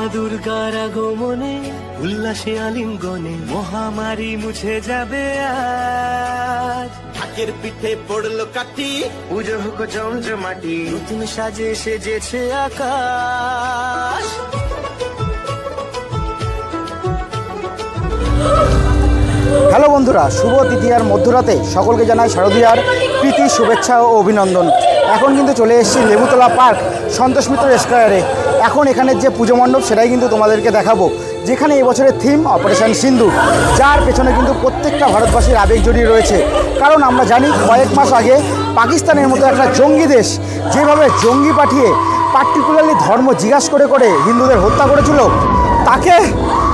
মা দুর্গার আগমনে উল্লাসে আলিঙ্গনে মহামারী মুছে যাবে আজ। ঢাকের পিঠে পড়ল কাঠি। পুজো হোক জমজমাটি নতুন সাজে সেজেছে আকাশ। হ্যালো বন্ধুরা শুভ তৃতীয়ার মধ্যরাতে সকলকে জানাই শারদীয়ার প্রীতি শুভেচ্ছা ও অভিনন্দন। এখন কিন্তু চলে এসেছি লেবুতলা পার্ক, সন্তোষ মিত্র স্কোয়ারে। এখন এখানের যে পুজো মণ্ডপ, সেটাই কিন্তু তোমাদেরকে দেখাবো। যেখানে এবছরের থিম অপারেশন সিন্ধু। যার পেছনে কিন্তু প্রত্যেকটা ভারতবাসীর আবেগ জড়িয়ে রয়েছে। কারণ আমরা জানি, কয়েক মাস আগে পাকিস্তানের মতো একটা জঙ্গি দেশ, যেভাবে জঙ্গি পাঠিয়ে পার্টিকুলারলি ধর্ম জিজ্ঞাসা করে করে হিন্দুদের হত্যা করেছিল, তাকে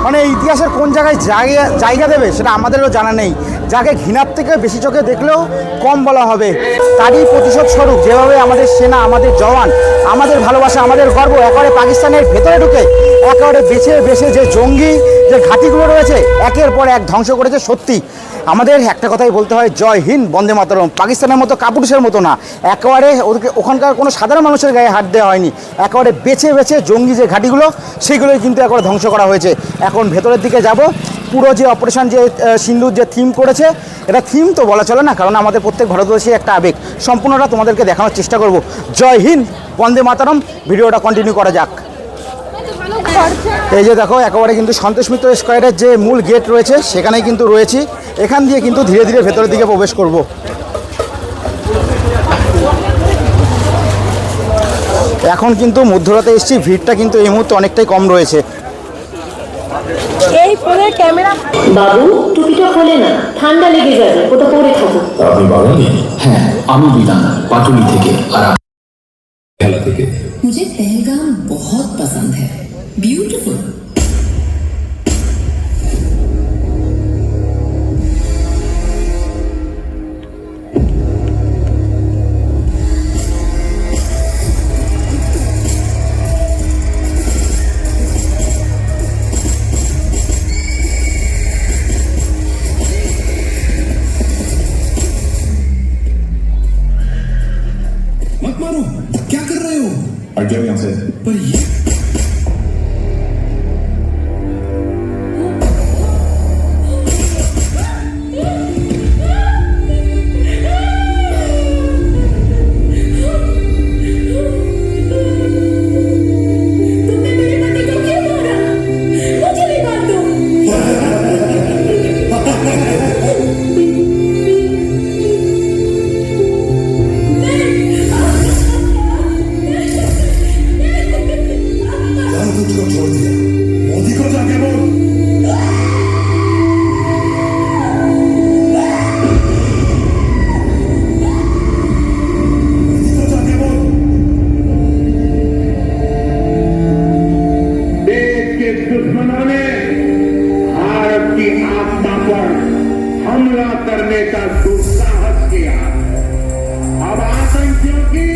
মানে ইতিহাসের কোন জায়গায় জায়গা জায়গা দেবে সেটা আমাদেরও জানা নেই। যাকে ঘৃণার থেকে বেশি চোখে দেখলেও কম বলা হবে। তারই প্রতিশোধ স্বরূপ যেভাবে আমাদের সেনা, আমাদের জওয়ান, আমাদের ভালোবাসা, আমাদের গর্ব একেবারে পাকিস্তানের ভেতরে ঢুকে, একেবারে বেছে বেছে যে জঙ্গি যে ঘাঁটিগুলো রয়েছে, একের পর এক ধ্বংস করেছে সত্যি। আমাদের একটা কথাই বলতে হয়, জয় হিন্দ, বন্দে মাতরম। পাকিস্তানের মতো কাপুরুষের মতো না। একেবারে ওদেরকে, ওখানকার কোনো সাধারণ মানুষের গায়ে হাত দেওয়া হয়নি। একেবারে বেছে বেছে জঙ্গি যে ঘাঁটিগুলো, সেগুলোই কিন্তু একবারে ধ্বংস করা হয়েছে। এখন ভেতরের দিকে যাব। পুরো যে অপারেশন যে সিন্ধুর যে থিম করেছে, এটা থিম তো বলা চলে না, কারণ আমাদের প্রত্যেক ভারতবর্ষী একটা আবেগ। সম্পূর্ণটা তোমাদেরকে দেখানোর চেষ্টা করব। জয় হিন্দ, বন্দে মাতরম। ভিডিওটা কন্টিনিউ করা যাক। এই যে দেখো একেবারে কিন্তু সন্তোষ মিত্র স্কোয়ারের যে মূল গেট রয়েছে সেখানেই কিন্তু রয়েছি এখান দিয়ে কিন্তু ধীরে ধীরে ভেতরের দিকে প্রবেশ করব এখন কিন্তু মধ্যরাতে এসেছি ভিড়টা কিন্তু এই মুহূর্তে অনেকটাই কম রয়েছে এই ফোনের ক্যামেরা বাবু টুপিটা খোলে না ঠান্ডা লেগে যাবে ওটা পরে থাকো আপনি বাঙালি হ্যাঁ আমি বিধান পাটুলি থেকে আর আপ- খেলা থেকে मुझे पहलगाम बहुत पसंद है ब्यूटीफुल मत मारो। क्या कर रहे हो? हट जाओ यहाँ से। पर ये दुस्साहस किया अब आतंकियों की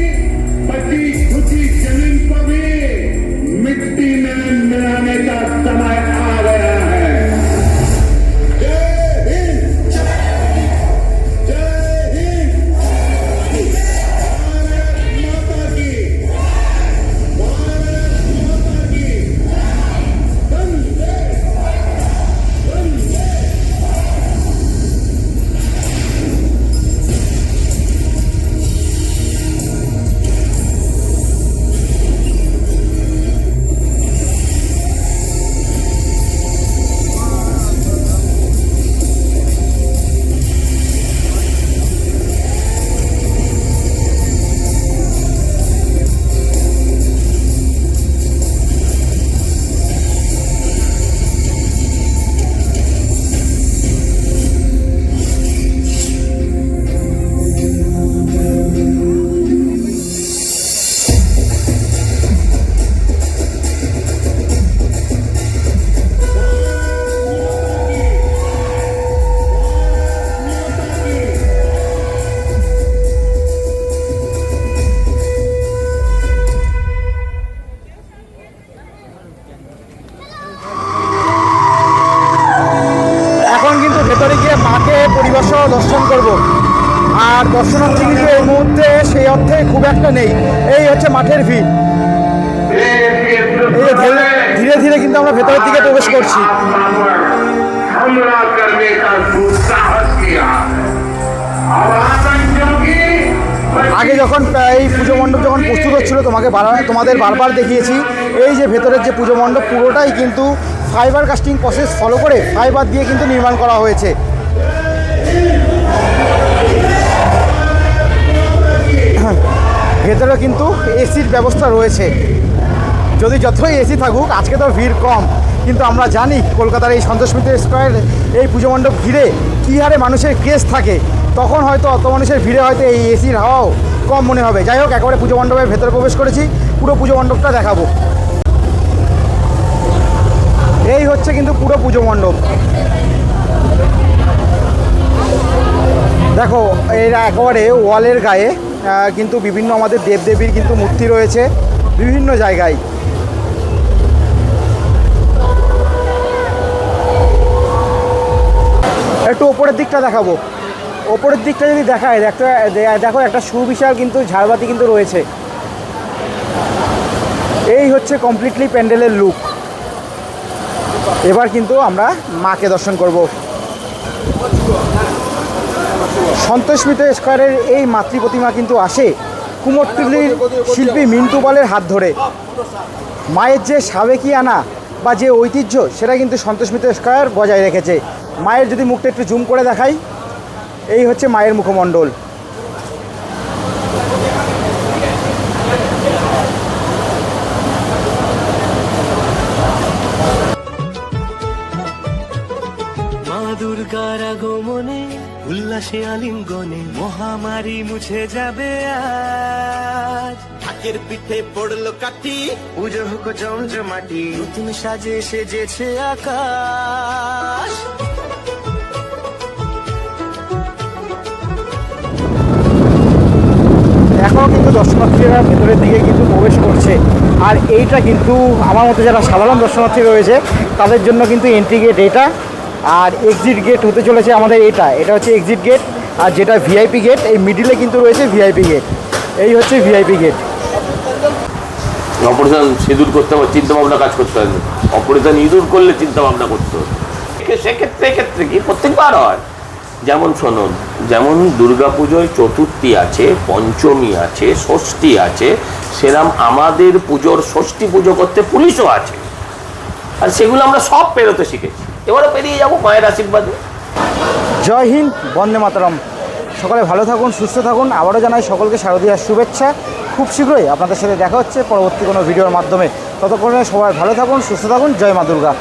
খুব একটা নেই। এই হচ্ছে মাঠের ভি ধীরে ধীরে কিন্তু আমরা ভেতরের দিকে প্রবেশ করছি। আগে যখন এই পুজো মণ্ডপ যখন প্রস্তুত হচ্ছিল তোমাকে তোমাদের বারবার দেখিয়েছি এই যে ভেতরের যে পুজো মণ্ডপ পুরোটাই কিন্তু ফাইবার কাস্টিং প্রসেস ফলো করে ফাইবার দিয়ে কিন্তু নির্মাণ করা হয়েছে। ভেতরে কিন্তু এসির ব্যবস্থা রয়েছে। যদি যতই এসি থাকুক, আজকে তো ভিড় কম। কিন্তু আমরা জানি কলকাতার এই সন্তোষ মিত্র স্কোয়ার, এই পুজো মণ্ডপ ঘিরে কী হারে মানুষের ক্রেজ থাকে, তখন হয়তো অত মানুষের ভিড়ে হয়তো এই এসির হাওয়াও কম মনে হবে। যাই হোক, একেবারে পুজো মণ্ডপের ভেতরে প্রবেশ করেছি, পুরো পুজো মণ্ডপটা দেখাবো। এই হচ্ছে কিন্তু পুরো পুজো মণ্ডপ। দেখো, এরা একেবারে ওয়ালের গায়ে কিন্তু বিভিন্ন আমাদের দেবদেবীর কিন্তু মূর্তি রয়েছে বিভিন্ন জায়গায়। একটু ওপরের দিকটা দেখাবো। ওপরের দিকটা যদি দেখায় দেখতে দেখো একটা সুবিশাল কিন্তু ঝাড়বাতি কিন্তু রয়েছে। এই হচ্ছে কমপ্লিটলি প্যান্ডেলের লুক এবার কিন্তু আমরা মাকে দর্শন করব। সন্তোষ মিত্র স্কোয়ারের এই মাতৃ প্রতিমা কিন্তু আসে কুমোরটুলির শিল্পী মিন্টু বলের হাত ধরে। মায়ের যে সাবেকি আনা বা যে ঐতিহ্য, সেটা কিন্তু সন্তোষ মিত্র স্কোয়ার বজায় রেখেছে। মায়ের যদি মুখটা একটু জুম করে দেখাই, এই হচ্ছে মায়ের মুখমণ্ডল। উল্লাসে আলিঙ্গনে মহামারী মুছে যাবে আজ। ঢাকের পিঠে পড়ল কাঠি। পুজো হোক জমজমাটি নতুন সাজে সেজেছে আকাশ। এখনও কিন্তু দর্শনার্থীরা ভেতরের দিকে কিন্তু প্রবেশ করছে। আর এইটা কিন্তু আমার মতো যারা সাধারণ দর্শনার্থী রয়েছে তাদের জন্য কিন্তু এন্ট্রি গেট এটা। আর এক্সিট গেট হতে চলেছে আমাদের এটা। এটা হচ্ছে এক্সিট গেট আর যেটা ভিআইপি গেট এই মিডিলে কিন্তু রয়েছে ভিআইপি গেট এই হচ্ছে ভিআইপি গেট অপারেশন সিঁদুর করতে হবে চিন্তা ভাবনা কাজ করতে হবে। অপারেশন ইঁদুর করলে চিন্তা ভাবনা করতে হবে। সেক্ষেত্রে, এক্ষেত্রে কি? প্রত্যেকবার হয়। যেমন শোনুন, যেমন দুর্গাপুজোয় চতুর্থী আছে, পঞ্চমী আছে, ষষ্ঠী আছে, সেরাম আমাদের পুজোর ষষ্ঠী পুজো করতে পুলিশও আছে। আর সেগুলো আমরা সব পেরোতে শিখেছি। এবারে পেরিয়ে যাব মায়ের আশীর্বাদে। জয় হিন্দ, বন্দে মাতারাম। সকালে ভালো থাকুন, সুস্থ থাকুন। আবারও জানাই সকলকে শারদীয়ার শুভেচ্ছা। খুব শীঘ্রই আপনাদের সাথে দেখা হচ্ছে পরবর্তী কোনো ভিডিওর মাধ্যমে। ততক্ষণে সবাই ভালো থাকুন, সুস্থ থাকুন। জয় মা দুর্গা।